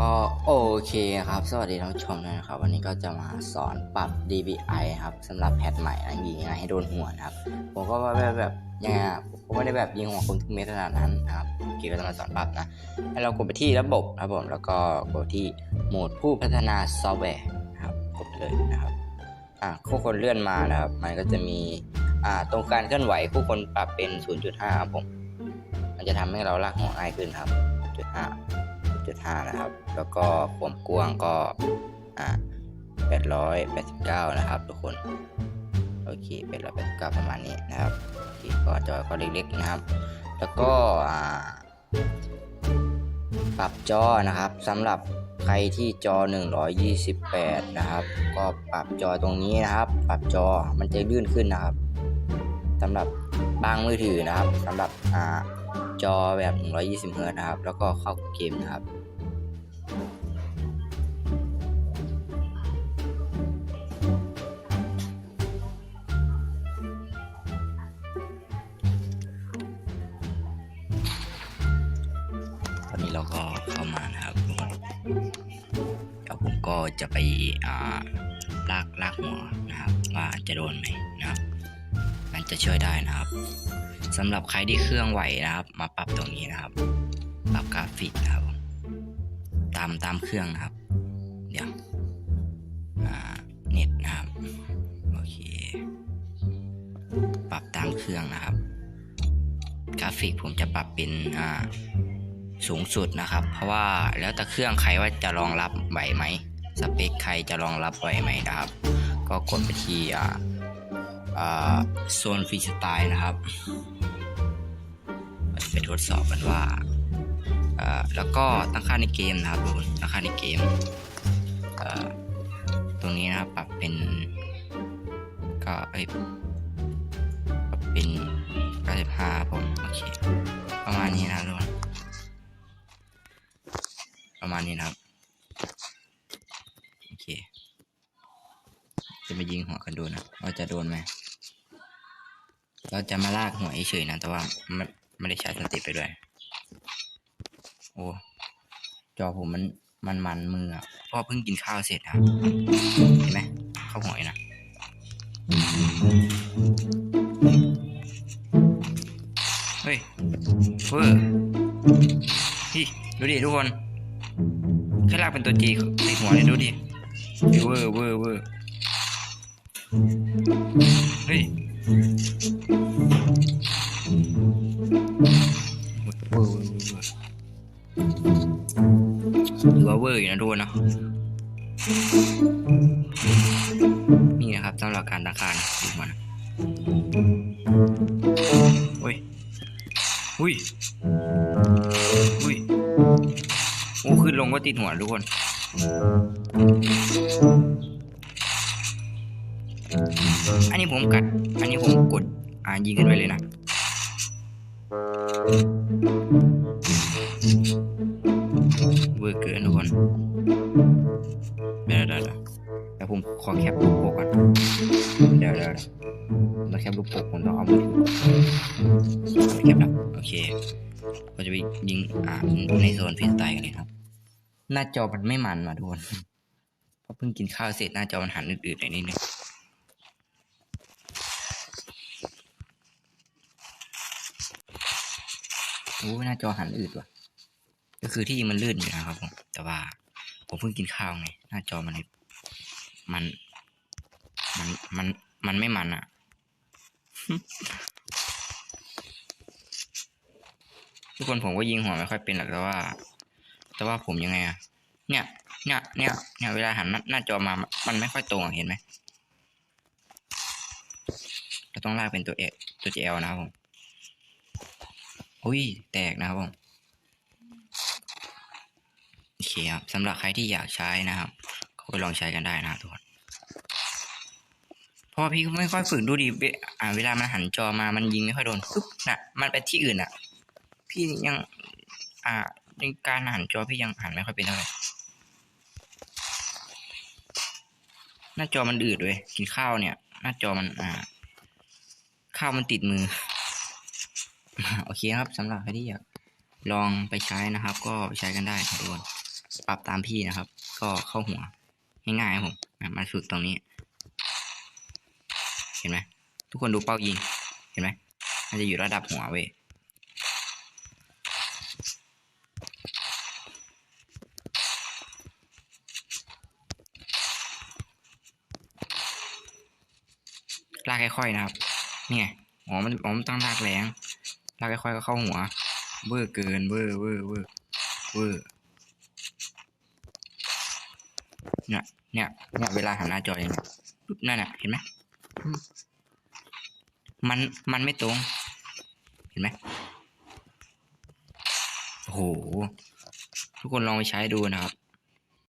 ก็โอเคครับ สวัสดีท่านผู้ชมนะครับ วันนี้ก็จะมาสอนปรับ DPI ครับสำหรับแพทใหม่นะยิงยังไงให้โดนหัวนะครับ ผมก็ว่าแบบแบบยังไงอะผมไม่ได้แบบยิงหัวคนทุกเม็ดขนาดนั้นนะครับโอเคก็จะมาสอนปรับนะให้เรากดไปที่ระบบนะครับผมแล้วก็กดที่โหมดผู้พัฒนาซอฟต์แวร์นะครับกดเลยนะครับอ่าคู่คนเลื่อนมานะครับ มันก็จะมีอ่าตรงการเคลื่อนไหวคู่คนปรับเป็น 0.5ครับผมมันจะทำให้เราลากหัวง่ายขึ้นครับ0.5 0.5นะครับ แล้วก็ความกว้างก็อ่า889 นะครับ ทุกคน โอเค889ประมาณนี้นะครับโอเคก็จอก็เล็กๆนะครับ แล้วก็อ่าปรับจอนะครับสำหรับใครที่จอ 128 นะครับ ก็ปรับจอตรงนี้นะครับ ปรับจอมันจะลื่นขึ้นนะครับสำหรับบางมือถือนะครับสำหรับอ่า จอแบบ 120 เฮิร์ตซ์นะครับ แล้วก็เข้าเกมนะครับ ตอนนี้เราก็เข้ามานะครับทุกคนเดี๋ยวผมก็จะไปอ่าลากลากหัวนะครับ ว่าจะโดนไหมนะครับ มันจะช่วยได้นะครับสำหรับใครที่เครื่องไหวนะครับ มาปรับตรงนี้นะครับ ปรับกราฟิกนะครับ ตามตามเครื่องนะครับ เดี๋ยวอ่าเน็ตนะครับโอเคปรับตามเครื่องนะครับ กราฟิกผมจะปรับเป็นอ่าสูงสุดนะครับ เพราะว่าแล้วแต่เครื่องใครว่าจะรองรับไหวไหมสเปคใครจะรองรับไหวไหมนะครับ ก็กดไปที่อ่า โซนฟรีสไตล์นะครับไปทดสอบกันว่าแล้วก็ตั้งค่าในเกมนะครับทุกคนตั้งค่าในเกมตรงนี้นะครับปรับเป็นก็เอ้ยปรับเป็น95ผมโอเคประมาณนี้นะครับทุกคนประมาณนี้นะครับโอเค จะมายิงหัวกันดูนะว่าจะโดนไหม เราจะมาลากหัวเฉยนะ แต่ว่าไม่ไม่ได้ใช้สติไปด้วย โอ้จอผมมันมันมันมืออะเพราะเพิ่งกินข้าวเสร็จครับเห็นไหมเข้าหวอยนะเฮ้ยเวอร์พี่ดูดิทุกคนแค่ลากเป็นตัวจีติดหัวเลยดูดิเวอร์เวอร์เวอร์เฮ้ย เวอร์ถือว่าเวอร์อยู่นะทุกคนเนาะนี่นะครับสำหรับการตั้งค่านดูมันเฮ้ยอุ้ยอุ้ยโอ้ขึ้นลงก็ติดหัวทุกคน อันนี้ผมกัด อันนี้ผมกด อ่ายิงขึ้นไปเลยนะเวอร์เกินทุกคนเดี๋ยวเดี๋ยวเดี๋ยวเดี๋ยวผมขอแคปรูปปกก่อนเดี๋ยวเดี๋ยวเราแคปรูปปกผมต้องเอามือถือแคปนะโอเคก็จะไปยิงอ่าในโซนฟรีสไตล์กันเลยครับ หน้าจอมันไม่มันมาทุกคนเพราะเพิ่งกินข้าวเสร็จหน้าจอมันหันอืดๆหน่อยนิดนึง โอ้ยหน้าจอหันอืดว่ะ ก็คือที่จริงมันลื่นอยู่นะครับผมแต่ว่า ผมเพิ่งกินข้าวไง หน้าจอมันเลยมัน มัน มัน มันไม่มันอะ ทุกคนผมก็ยิงหัวไม่ค่อยเป็นหรอกแต่ว่า แต่ว่าผมยังไงอะเนี่ย เนี่ย เนี่ย เนี่ยเวลาหันหน้าหน้าจอมา มันไม่ค่อยตรงอะเห็นไหมเราต้องลากเป็นตัวเอตัวเจลนะครับผม อุ้ยแตกนะครับผมโอเคครับสำหรับใครที่อยากใช้นะครับก็ไปลองใช้กันได้นะครับทุกคนเพราะพี่ไม่ค่อยฝึกดูดิเวอ่าเวลามันหันจอมามันยิงไม่ค่อยโดนปุ๊บน่ะมันไปที่อื่นอะ พี่ยัง อ่าในการหันจอพี่ยังหันไม่ค่อยเป็นเท่าไหร่หน้าจอมันอืดเว้ยกินข้าวเนี่ย หน้าจอมันอ่า ข้าวมันติดมือ โอเคครับสำหรับใครที่อยากลองไปใช้นะครับ ก็ไปใช้กันได้ทุกคนปรับตามพี่นะครับ ก็เข้าหัวง่ายๆครับผมมันฝึกตรงนี้ เห็นไหมทุกคนดูเป้ายิง เห็นไหมมันจะอยู่ระดับหัวเว้ยลากค่อยๆนะครับนี่ไงอ๋อ มัน อ๋อ มันต้องลากแรง ลากค่อยๆก็เข้าหัวเวอร์เกินเวอร์เวอร์เวอร์เวอร์เนี่ยเนี่ยเนี่ยเวลาหันหน้าจอย่างเงี้ยปุ๊บนั่นน่ะเห็นไหมมันมันไม่ตรง เห็นไหมโอ้โหทุกคนลองไปใช้ดูนะครับ